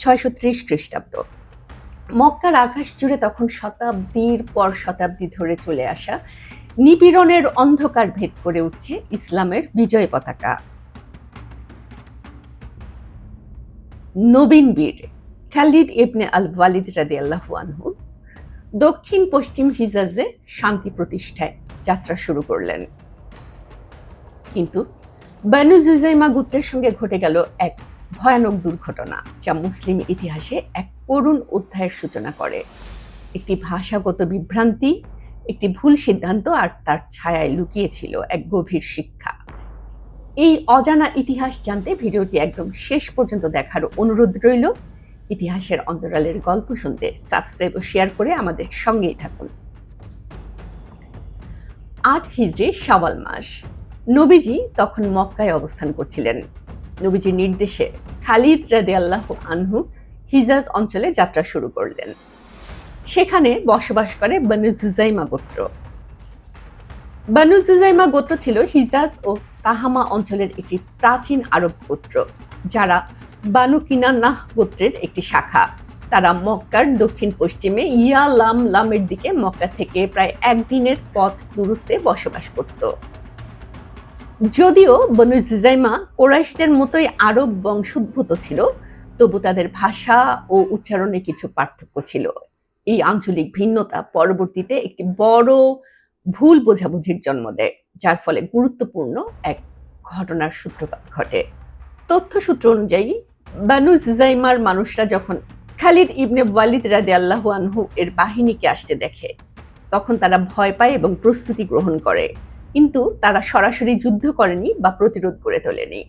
ছয়শো ত্রিশ খ্রিস্টাব্দ। মক্কার আকাশ জুড়ে তখন শতাব্দীর পর শতাব্দী ধরে চলে আসা নিপীড়নের অন্ধকার ভেদ করে উঠছে ইসলামের বিজয় পতাকা। নবীন বীর খালিদ ইবনে আল ওয়ালিদ রাদি আল্লাহু আনহু দক্ষিণ পশ্চিম হিজাজে শান্তি প্রতিষ্ঠায় যাত্রা শুরু করলেন। কিন্তু বানু গোত্রের সঙ্গে ঘটে গেল এক ভয়ানক দুর্ঘটনা যা মুসলিম ইতিহাসে এক করুণ অধ্যায়ের সূচনা করে। একটি ভাষাগত বিভ্রান্তি, একটি ভুল সিদ্ধান্ত আর তার ছায়ায় লুকিয়েছিল এক গভীর শিক্ষা। এই অজানা ইতিহাস জানতে ভিডিওটি একদম শেষ পর্যন্ত দেখার অনুরোধ রইল। ইতিহাসের অন্তরালের গল্প শুনতে সাবস্ক্রাইব ও শেয়ার করে আমাদের সঙ্গেই থাকুন। আট হিজড়ির শাওয়াল মাস। নবীজি তখন মক্কায় অবস্থান করছিলেন। নবীজির নির্দেশে খালিদ রাদে আল্লাহ আনহু হিজাজ অঞ্চলে যাত্রা শুরু করলেন। সেখানে বসবাস করে বানু জুজাইমা গোত্র। বানু জুজাইমা গোত্র ছিল হিজাজ ও তাহামা অঞ্চলের একটি প্রাচীন আরব গোত্র, যারা বানু কিনান্নাহ গোত্রের একটি শাখা। তারা মক্কার দক্ষিণ পশ্চিমে ইয়া লাম লামের দিকে মক্কা থেকে প্রায় একদিনের পথ দূরত্বে বসবাস করত। যদিও বনু জিজাইমা কোরাইশদের মতোই আরব বংশোদ্ভূত ছিল, তবু তাদের ভাষা ও উচ্চারণে কিছু পার্থক্য ছিল। এই আঞ্চলিক ভিন্নতা পরবর্তীতে একটি বড় ভুল বোঝাবুঝির জন্ম দেয়, যার ফলে গুরুত্বপূর্ণ এক ঘটনার সূত্রপাত ঘটে। তথ্য সূত্র অনুযায়ী, বানু জিজাইমার মানুষরা যখন খালিদ ইবনে ওয়ালিদ রাদে আল্লাহু আনহু এর বাহিনীকে আসতে দেখে, তখন তারা ভয় পায় এবং প্রস্তুতি গ্রহণ করে। কিন্তু তারা সরাসরি যুদ্ধ করেনি বা প্রতিরোধ করে তোলেনি।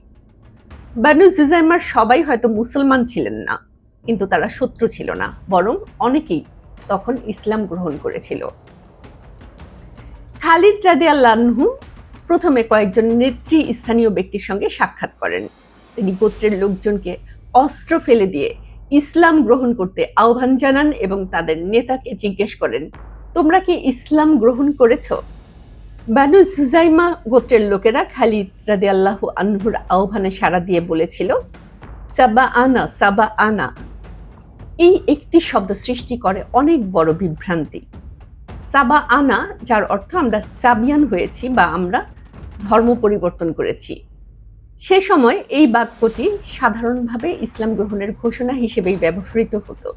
বানু জিজাইমার সবাই হয়তো মুসলমান ছিলেন না, কিন্তু তারা শত্রু ছিল না, বরং অনেকেই তখন ইসলাম গ্রহণ করেছিল। খালিদ রাদে আল্লাহু প্রথমে কয়েকজন নেত্রী স্থানীয় ব্যক্তির সঙ্গে সাক্ষাৎ করেন। তিনি গোত্রের লোকজনকে অস্ত্র ফেলে দিয়ে ইসলাম গ্রহণ করতে আহ্বান জানান এবং তাদের নেতাকে জিজ্ঞেস করেন, তোমরা কি ইসলাম গ্রহণ করেছ? বানু সুজাইমা গোত্রের লোকেরা খালিদ রাদে আল্লাহ আনহুর আহ্বানে সাড়া দিয়ে বলেছিল, সাবা আনা সাবা আনা। এই একটি শব্দ সৃষ্টি করে অনেক বড় বিভ্রান্তি। সাবা আনা, যার অর্থ আমরা সাবিয়ান হয়েছি বা আমরা ধর্ম পরিবর্তন করেছি। সে সময় এই বাক্যটি সাধারণভাবে ইসলাম গ্রহণের ঘোষণা হিসেবেই ব্যবহৃত হতো।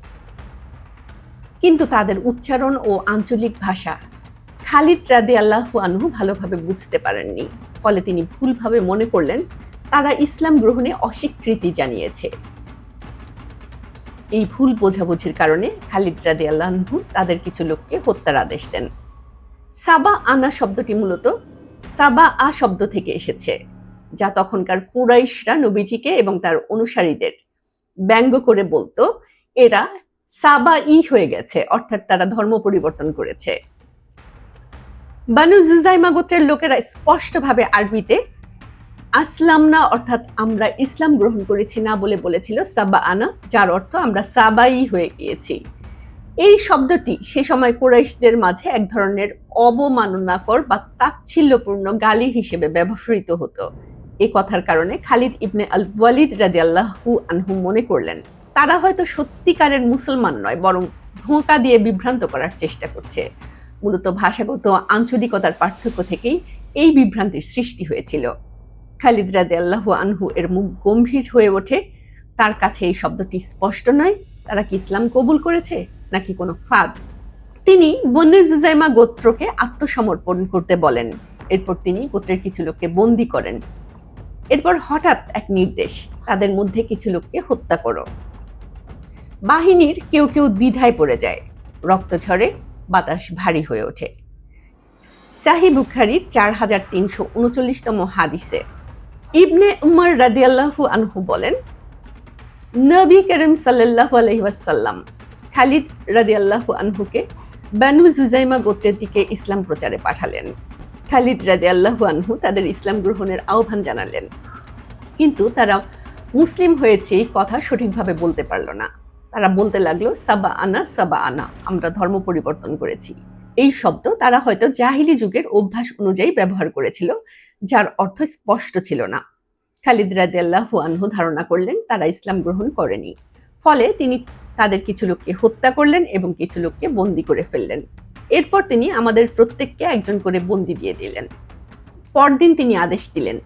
কিন্তু তাদের উচ্চারণ ও আঞ্চলিক ভাষা খালিদ রাদে আল্লাহু আনহু ভালোভাবে বুঝতে পারেননি। ফলে তিনি ভুলভাবে মনে করলেন, তারা ইসলাম গ্রহণে অস্বীকৃতি জানিয়েছে। এই ভুল বোঝাবুঝির কারণে খালিদ রাদে আল্লাহু তাদের কিছু লোককে হত্যার আদেশ দেন। সাবা আনা শব্দটি মূলত সাবা আ শব্দ থেকে এসেছে, যা তখনকার কুরাইশরা নবীজিকে এবং তার অনুসারীদের ব্যঙ্গ করে বলতো, এরা সাবা ই হয়ে গেছে, অর্থাৎ তারা ধর্ম পরিবর্তন করেছে। বানু জুজাইমা গোত্রের লোকেরা স্পষ্টভাবে আরবিতে আসলাম না অর্থাৎ আমরা ইসলাম গ্রহণ করেছি না বলে বলেছিল সাবা আনা, যার অর্থ আমরা সাবাই হয়ে গিয়েছি। এই শব্দটি সে সময় কোরাইশদের মাঝে এক ধরনের অবমাননাকর বা তাচ্ছিল্যপূর্ণ গালি হিসেবে ব্যবহৃত হতো। এ কথার কারণে খালিদ ইবনে আল ওয়ালিদ রাদি আল্লাহু আনহু মনে করলেন, তারা হয়তো সত্যিকারের মুসলমান নয়, বরং ধোঁকা দিয়ে বিভ্রান্ত করার চেষ্টা করছে। মূলত ভাষাগত আঞ্চলিকতার পার্থক্য থেকেই এই বিভ্রান্তির সৃষ্টি হয়েছিল। খালিদ রাদে আল্লাহ আনহু এর মুখ গম্ভীর হয়ে ওঠে। তার কাছে এই শব্দটি স্পষ্ট নয়, তারা কি ইসলাম কবুল করেছে নাকি কোনো ফাঁদ? তিনি বন্যে জুজাইমা গোত্রকে আত্মসমর্পণ করতে বলেন। এরপর তিনি গোত্রের কিছু লোককে বন্দি করেন। এরপর হঠাৎ এক নির্দেশ, তাদের মধ্যে কিছু লোককে হত্যা করো। বাহিনীর কেউ কেউ দ্বিধায় পড়ে যায়। রক্ত ঝরে বাতাস ভারী হয়ে ওঠে। সাহি বুখারির চার হাজার তিনশো উনচল্লিশতম হাদিসে। ইবনে উমর রাদিয়াল্লাহু আনহু বলেন, নবী করিম সাল্লাহ আলহিহাসাল্লাম খালিদ রাদিয়াল্লাহু আনহুকে বানু জুজাইমা গোত্রের দিকে ইসলাম প্রচারে পাঠালেন। খালিদ রাদে আল্লাহু আনহু তাদের ইসলাম গ্রহণের আহ্বান জানালেন। কিন্তু তারা মুসলিম হয়েছে এই কথা সঠিকভাবে বলতে পারল না। তারা বলতে লাগল, সাবা আনা সাবা আনা, আমরা ধর্ম পরিবর্তন করেছি। এই শব্দ তারা হয়তো জাহিলি যুগের অভ্যাস অনুযায়ী ব্যবহার করেছিল, যার অর্থ স্পষ্ট ছিল না। খালিদ রাদে আল্লাহু আনহু ধারণা করলেন, তারা ইসলাম গ্রহণ করেনি। ফলে তিনি তাদের কিছু লোককে হত্যা করলেন এবং কিছু লোককে বন্দি করে ফেললেন। এরপর তিনি আমাদের প্রত্যেককে একজন করে বন্দি দিয়ে দিলেন। পরদিন তিনি আদেশ দিলেন,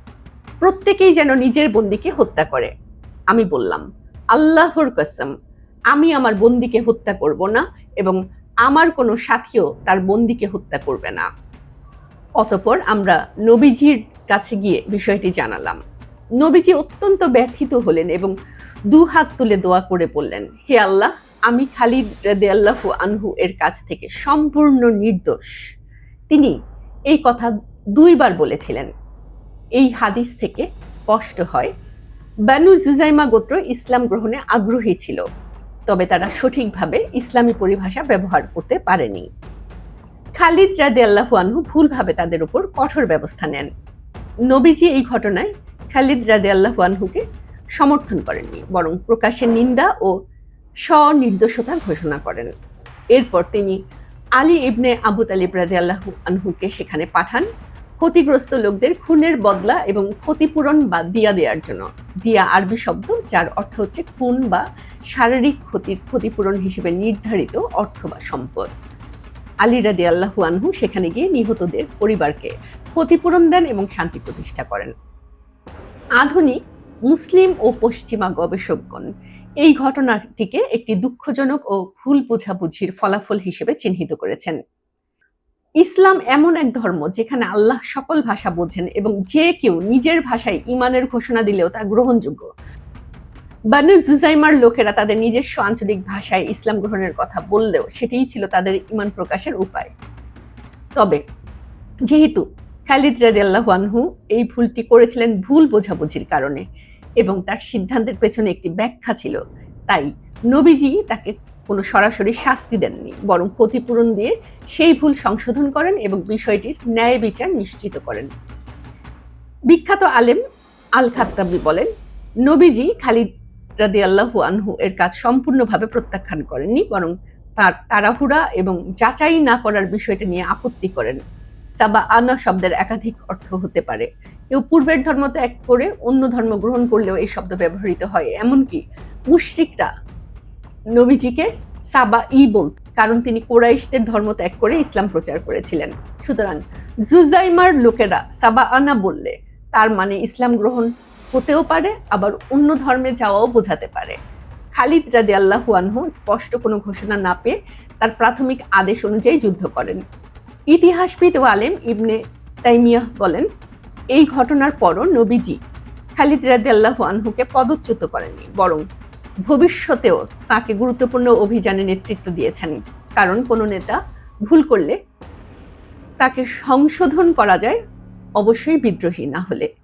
প্রত্যেকেই যেন নিজের বন্দিকে হত্যা করে। আমি বললাম, আল্লাহর কসম আমি আমার বন্দিকে হত্যা করব না এবং আমার কোনো সাথীও তার বন্দিকে হত্যা করবে না। অতপর আমরা নবীজির কাছে গিয়ে বিষয়টি জানালাম। নবীজি অত্যন্ত ব্যথিত হলেন এবং দু হাত তুলে দোয়া করে বললেন, হে আল্লাহ, আমি খালিদ রেদে আল্লাহু আনহু এর কাছ থেকে সম্পূর্ণ নির্দোষ। তিনি এই কথা দুইবার বলেছিলেন। এই হাদিস থেকে স্পষ্ট হয়, বানু জুজাইমা গোত্র ইসলাম গ্রহণে আগ্রহী ছিল। তবে তারা সঠিকভাবে ইসলামী পরিভাষা ব্যবহার করতে পারেনি। খালিদ রাদে আল্লাহু আনহু ভুলভাবে তাদের উপর কঠোর ব্যবস্থা নেন। নবীজি এই ঘটনায় খালিদ রাদে আল্লাহু আনহুকে সমর্থন করেননি, বরং প্রকাশ্যে নিন্দা ও স্বনির্দোষতার ঘোষণা করেন। এরপর তিনি আলী ইবনে আবু তালিব রাদে আল্লাহু আনহুকে সেখানে পাঠান ক্ষতিগ্রস্ত লোকদের খুনের বদলা এবং ক্ষতিপূরণ বা দিয়া দেওয়ার জন্য। দিয়া আরবি শব্দ, যার অর্থ হচ্ছে খুন বা শারীরিক ক্ষতির ক্ষতিপূরণ হিসেবে নির্ধারিত অর্থ বা সম্পদ। আলী রাদি আল্লাহু আনহু সেখানে গিয়ে নিহতদের পরিবারকে ক্ষতিপূরণ দেন এবং শান্তি প্রতিষ্ঠা করেন। আধুনিক, মুসলিম ও পশ্চিমা গবেষকগণ এই ঘটনাটিকে একটি দুঃখজনক ও ভুল বোঝাবুঝির ফলাফল হিসেবে চিহ্নিত করেছেন। ইসলাম এমন এক ধর্ম যেখানে আল্লাহ সকল ভাষা বোঝেন এবং যে কেউ নিজের ভাষায় ইমানের ঘোষণা দিলেও তা গ্রহণযোগ্য। বানু জুজাইমার লোকেরা তাদের নিজস্ব আঞ্চলিক ভাষায় ইসলাম গ্রহণের কথা বললেও সেটিই ছিল তাদের ইমান প্রকাশের উপায়। তবে যেহেতু খালিদ রাদিয়াল্লাহু আনহু এই ভুলটি করেছিলেন ভুল বোঝাবুঝির কারণে এবং তার সিদ্ধান্তের পেছনে একটি ব্যাখ্যা ছিল, তাই নবীজি তাকে কোনো সরাসরি শাস্তি দেননি, বরং ক্ষতিপূরণ দিয়ে সেই ভুল সংশোধন করেন এবং বিষয়টির ন্যায় বিচার নিশ্চিত করেন। বিখ্যাত আলেম আল খাত্তাবি বলেন, নবীজি খালিদ রাদি আল্লাহু আনহু এর কাজ সম্পূর্ণভাবে প্রত্যাখ্যান করেননি, বরং তার তাড়াহুড়া এবং যাচাই না করার বিষয়টি নিয়ে আপত্তি করেন। সাবা আনা শব্দের একাধিক অর্থ হতে পারে। কেউ পূর্বের ধর্ম ত্যাগ করে অন্য ধর্ম গ্রহণ করলেও এই শব্দ ব্যবহৃত হয়। এমনকি মুশরিকরা নবীজিকে সাবা ই বল, কারণ তিনি কোরাইশদের ধর্ম ত্যাগ করে ইসলাম প্রচার করেছিলেন। সুতরাং জুজাইমার লোকেরা সাবা আনা বললে তার মানে ইসলাম গ্রহণ হতেও পারে, আবার অন্য ধর্মে যাওয়াও বোঝাতে পারে। খালিদ রাদি আল্লাহু আনহু স্পষ্ট কোনো ঘোষণা না পেয়ে তার প্রাথমিক আদেশ অনুযায়ী যুদ্ধ করেন। ইতিহাসবিদ ও আলেম ইবনে তাইমিয়াহ বলেন, এই ঘটনার পরও নবীজি খালিদ রাদি আল্লাহু আনহুকে পদচ্যুত করেননি, বরং ভবিষ্যতেও তাকে গুরুত্বপূর্ণ অভিযানে নেতৃত্ব দিয়েছেন। কারণ কোনো নেতা ভুল করলে তাকে সংশোধন করা যায়, অবশ্যই বিদ্রোহী না হলে।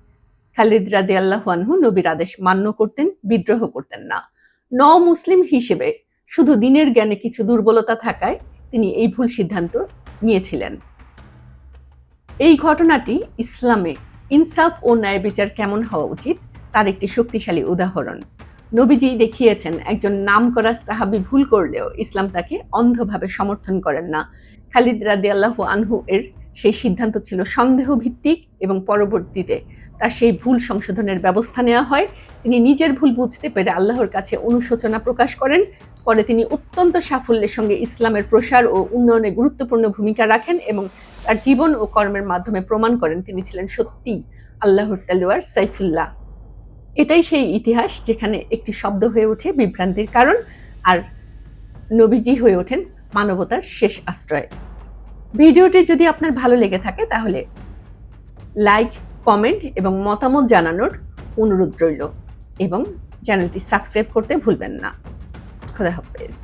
খালিদ রাদে আল্লাহানহু নবীর আদেশ মান্য করতেন, বিদ্রোহ করতেন না। ন মুসলিম হিসেবে শুধু দিনের জ্ঞানে কিছু দুর্বলতা থাকায় তিনি এই ভুল সিদ্ধান্ত নিয়েছিলেন। এই ঘটনাটি ইসলামে ইনসাফ ও ন্যায় বিচার কেমন হওয়া উচিত, তার একটি শক্তিশালী উদাহরণ। নবীজি দেখিয়েছেন, একজন নাম করা সাহাবি ভুল করলেও ইসলাম তাকে অন্ধভাবে সমর্থন করেন না। খালিদ রাদি আল্লাহ আনহু এর সেই সিদ্ধান্ত ছিল সন্দেহ ভিত্তিক এবং পরবর্তীতে তার সেই ভুল সংশোধনের ব্যবস্থা নেওয়া হয়। তিনি নিজের ভুল বুঝতে পেরে আল্লাহর কাছে অনুশোচনা প্রকাশ করেন। পরে তিনি অত্যন্ত সাফল্যের সঙ্গে ইসলামের প্রসার ও উন্নয়নে গুরুত্বপূর্ণ ভূমিকা রাখেন এবং তার জীবন ও কর্মের মাধ্যমে প্রমাণ করেন তিনি ছিলেন সত্যি আল্লাহর তালুয়ার সাইফুল্লাহ। এটাই সেই ইতিহাস যেখানে একটি শব্দ হয়ে ওঠে বিভ্রান্তির কারণ আর নবীজি হয়ে ওঠেন মানবতার শেষ আশ্রয়। ভিডিওটি যদি আপনার ভালো লেগে থাকে তাহলে লাইক, কমেন্ট এবং মতামত জানানোর অনুরোধ রইল এবং চ্যানেলটি সাবস্ক্রাইব করতে ভুলবেন না। খোদা হাফেজ।